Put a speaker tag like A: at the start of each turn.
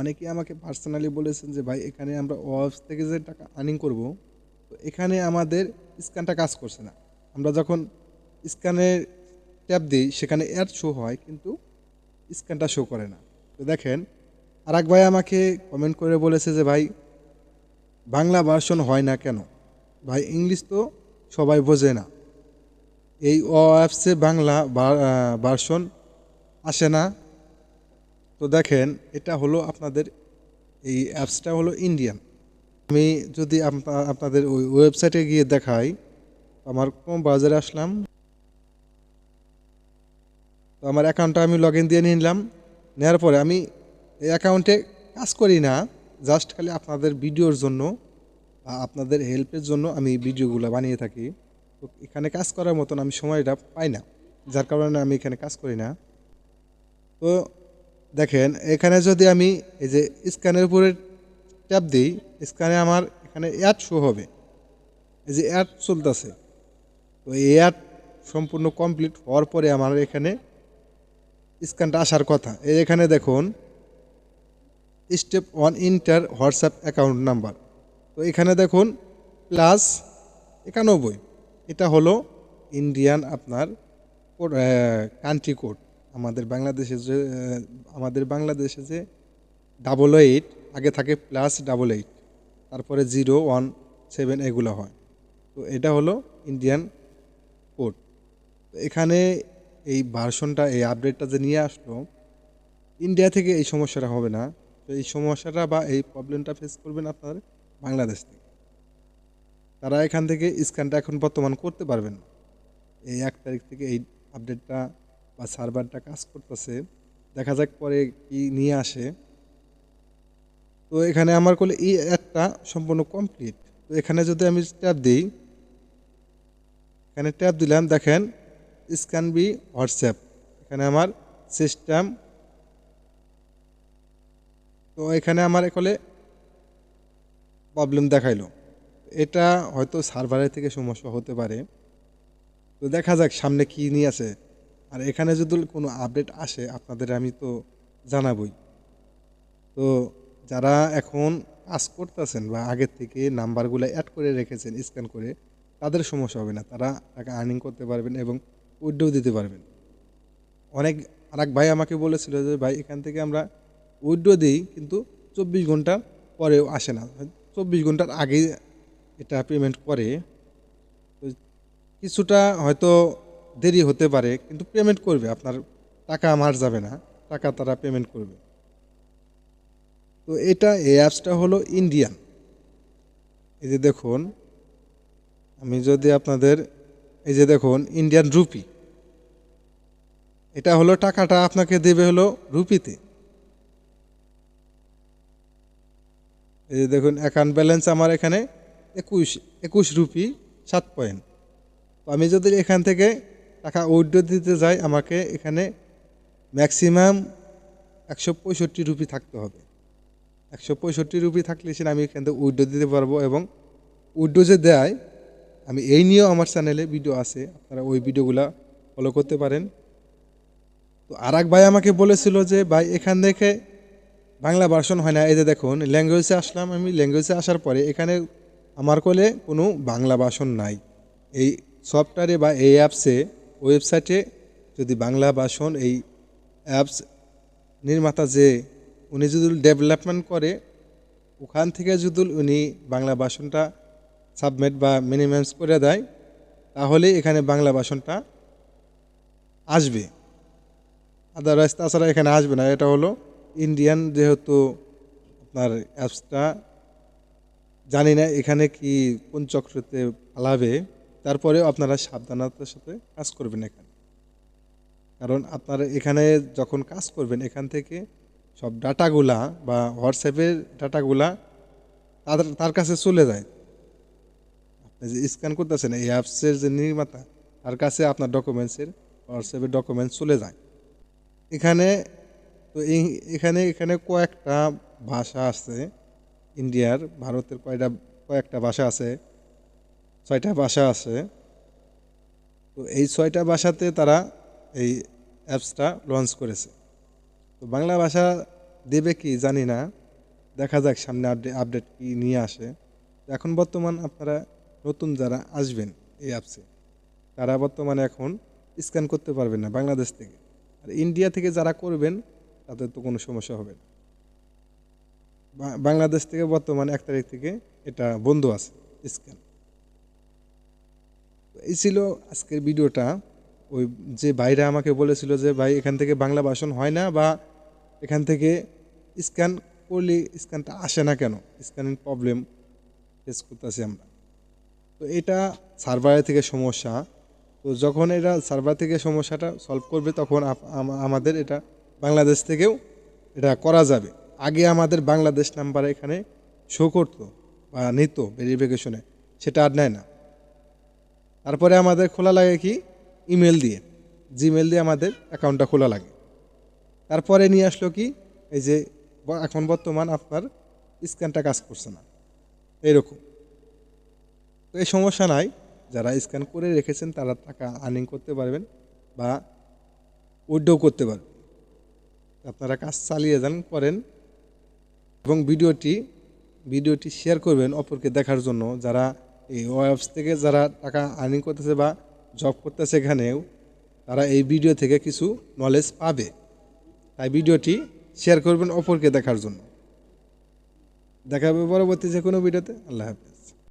A: অনেকেই আমাকে পার্সোনালি বলেছেন যে, ভাই, এখানে আমরা ওয়াবস থেকে যে টাকা আর্নিং করব, তো এখানে আমাদের স্ক্যানটা কাজ করছে না। আমরা যখন স্ক্যানে ট্যাপ দিই, সেখানে অ্যাড শো হয়, কিন্তু স্ক্যানটা শো করে না। তো দেখেন আর এক ভাই আমাকে কমেন্ট করে বলেছে যে, ভাই, বাংলা ভার্সন হয় না কেন? ভাই ইংলিশ তো সবাই বোঝে না। এই ও অ্যাপসে বাংলা ভার্সন আসে না। তো দেখেন, এটা হলো আপনাদের এই অ্যাপসটা হলো ইন্ডিয়ান আমি যদি আপনা- আপনাদের ওই ওয়েবসাইটে গিয়ে দেখাই আমার কোন বাজারে আসলাম। তো আমার অ্যাকাউন্টটা আমি লগ দিয়ে নিলাম। নেওয়ার পরে আমি এই অ্যাকাউন্টে কাজ করি না জাস্ট খালি আপনাদের ভিডিওর জন্য বা আপনাদের হেল্পের জন্য আমি ভিডিওগুলো বানিয়ে থাকি। তো এখানে কাজ করার মতন আমি সময়টা পাই না, যার কারণে আমি এখানে কাজ করি না। তো দেখেন, এখানে যদি আমি এই যে স্ক্যানের উপরে ট্যাপ দিই, স্ক্যানে আমার এখানে অ্যাড শো হবে। এই যে অ্যাড চলতেছে। তো এই অ্যাড সম্পূর্ণ কমপ্লিট হওয়ার পরে আমার এখানে স্ক্যানটা আসার কথা। এই এখানে দেখুন step one enter WhatsApp account number তো এখানে দেখুন প্লাস একানব্বই। এটা হলো ইন্ডিয়ান আপনার কান্ট্রি কোড আমাদের বাংলাদেশে যে আমাদের বাংলাদেশে যে ডাবল এইট আগে থাকে প্লাস ডাবল এইট তারপরে জিরো ওয়ান সেভেন এগুলো হয়। তো এটা হলো ইন্ডিয়ান কোড তো এখানে এই ভার্সনটা এই আপডেটটা যে নিয়ে আসলো ইন্ডিয়া থেকে এই সমস্যাটা হবে না। তো এই সমস্যাটা বা এই প্রবলেমটা ফেস করবেন আপনার বাংলাদেশ থেকে। তারা এখান থেকে স্ক্যানটা এখন বর্তমান করতে পারবেন না। এই এক তারিখ থেকে এই আপডেটটা বা সার্ভারটা কাজ করতেছে, দেখা যাক পরে কি নিয়ে আসে। তো এখানে আমার করলে এই অ্যাডটা সম্পূর্ণ কমপ্লিট। তো এখানে যদি আমি ট্যাপ দিই, এখানে ট্যাপ দিলাম, দেখেন, স্ক্যান বি, হোয়াটসঅ্যাপ। এখানে আমার সিস্টেম। তো এখানে আমার এখানে প্রবলেম দেখাইলো। এটা হয়তো সার্ভারের থেকে সমস্যা হতে পারে। তো দেখা যাক সামনে কি নিয়ে আছে আর এখানে যদি কোনো আপডেট আসে, আপনাদের আমি তো জানাবই। তো যারা এখন কাজ করতেছেন বা আগের থেকে নাম্বারগুলো অ্যাড করে রেখেছেন স্ক্যান করে, তাদের সমস্যা হবে না। তারা টাকা আর্নিং করতে পারবেন এবং উইড্রো দিতে পারবেন। অনেক আর এক ভাই আমাকে বলেছিল যে, ভাই, এখান থেকে আমরা উইড্রো দিই, কিন্তু চব্বিশ ঘণ্টা পরেও আসে না। চব্বিশ ঘণ্টার আগে এটা পেমেন্ট করে। কিছুটা হয়তো দেরি হতে পারে, কিন্তু পেমেন্ট করবে। আপনার টাকা আমার যাবে না, টাকা তারা পেমেন্ট করবে। তো এটা এই অ্যাপসটা হলো ইন্ডিয়ান এই যে দেখুন, আমি যদি আপনাদের, এই যে দেখুন ইন্ডিয়ান রুপি এটা হলো টাকাটা আপনাকে দেবে হলো রুপিতে এই যে দেখুন অ্যাকাউন্ট ব্যালেন্স আমার এখানে একুশ একুশ রুপি সাত পয়েন্ট তো আমি যদি এখান থেকে টাকা উইড্রো দিতে যাই আমাকে এখানে ম্যাক্সিমাম একশো পঁয়ষট্টি রুপি থাকতে হবে। একশো পঁয়ষট্টি রুপি থাকলে সেটা আমি এখান থেকে উইড্রো দিতে পারব এবং উইড্রো যে দেয়, আমি এই নিয়েও আমার চ্যানেলে ভিডিও আছে, আপনারা ওই ভিডিওগুলো ফলো করতে পারেন। তো আর ভাই আমাকে বলেছিল যে, ভাই, এখান থেকে বাংলা ভার্সন হয় না। এই যে দেখুন ল্যাঙ্গুয়েজে আসলাম আমি ল্যাঙ্গুয়েজে আসার পরে এখানে আমার কোলে কোনো বাংলা ভাষণ নাই। এই সফটওয়্যারে বা এই অ্যাপসে ওয়েবসাইটে যদি বাংলা ভাষণ এই অ্যাপস নির্মাতা যে উনি যদি ডেভেলপমেন্ট করে, ওখান থেকে যদি উনি বাংলা ভাষণটা সাবমিট বা মিনিমাইজ করে দেয়, তাহলে এখানে বাংলা ভাষণটা আসবে। আদারওয়াইজ তাছাড়া এখানে আসবে না। এটা হলো ইন্ডিয়ান যেহেতু আপনার অ্যাপসটা, জানি না এখানে কি কোন চক্রতে পালাবে। তারপরেও আপনারা সাবধানতার সাথে কাজ করবেন এখানে। কারণ আপনারা এখানে যখন কাজ করবেন, এখান থেকে সব ডাটাগুলা বা হোয়াটসঅ্যাপের ডাটাগুলা তাদের তার কাছে চলে যায়। আপনি যে স্ক্যান করতেছেন, এই অ্যাপসের যে নির্মাতা, তার কাছে আপনার ডকুমেন্টসের হোয়াটসঅ্যাপের ডকুমেন্টস চলে যায়। এখানে তো এই, এখানে এখানে কয়েকটা ভাষা আছে। ইন্ডিয়ার, ভারতের কয়টা, কয়েকটা ভাষা আছে। ছয়টা ভাষা আছে। তো এই ছয়টা ভাষাতে তারা এই অ্যাপসটা লঞ্চ করেছে। তো বাংলা ভাষা দেবে কি জানি না। দেখা যাক সামনে আপডেট আপডেট কি নিয়ে আসে। এখন বর্তমান আপনারা নতুন যারা আসবেন এই অ্যাপসে, তারা বর্তমানে এখন স্ক্যান করতে পারবেন না বাংলাদেশ থেকে। আর ইন্ডিয়া থেকে যারা করবেন, তাদের তো কোনো সমস্যা হবে না। বাংলাদেশ থেকে বর্তমানে এক তারিখ থেকে এটা বন্ধ আছে স্ক্যান এই ছিল আজকের ভিডিওটা। ওই যে ভাইরা আমাকে বলেছিল যে, ভাই, এখান থেকে বাংলা ভাষণ হয় না বা এখান থেকে স্ক্যান করলে স্ক্যানটা আসে না কেন? স্ক্যানিং প্রবলেম ফেস করতেছি আমরা। তো এটা সার্ভারের থেকে সমস্যা। তো যখন এটা সার্ভার থেকে সমস্যাটা সলভ করবে, তখন আমাদের এটা বাংলাদেশ থেকেও এটা করা যাবে। আগে আমাদের বাংলাদেশ নাম্বার এখানে শো করতো বা নিত ভেরিফিকেশনে সেটা আর নেয় না। তারপরে আমাদের খোলা লাগে কি? ইমেল দিয়ে। জিমেল দিয়ে আমাদের অ্যাকাউন্টটা খোলা লাগে। তারপরে নিয়ে আসলো কি? এই যে এখন বর্তমান আপনার স্ক্যানটা কাজ করছে না। এইরকম। তো এই সমস্যা নাই। যারা স্ক্যান করে রেখেছেন, তারা টাকা আর্নিং করতে পারবেন বা উইড্রো করতে পারবেন। আপনারা কাজ চালিয়ে যান, করেন এবং ভিডিওটি ভিডিওটি শেয়ার করবেন অপরকে দেখার জন্য। যারা এই ওয়েবস থেকে যারা টাকা আর্নিং করতেছে বা জব করতেছে এখানেও, তারা এই ভিডিও থেকে কিছু নলেজ পাবে। তাই ভিডিওটি শেয়ার করবেন অপরকে দেখার জন্য। দেখা হবে পরবর্তী যে কোনো ভিডিওতে আল্লাহ হাফেজ।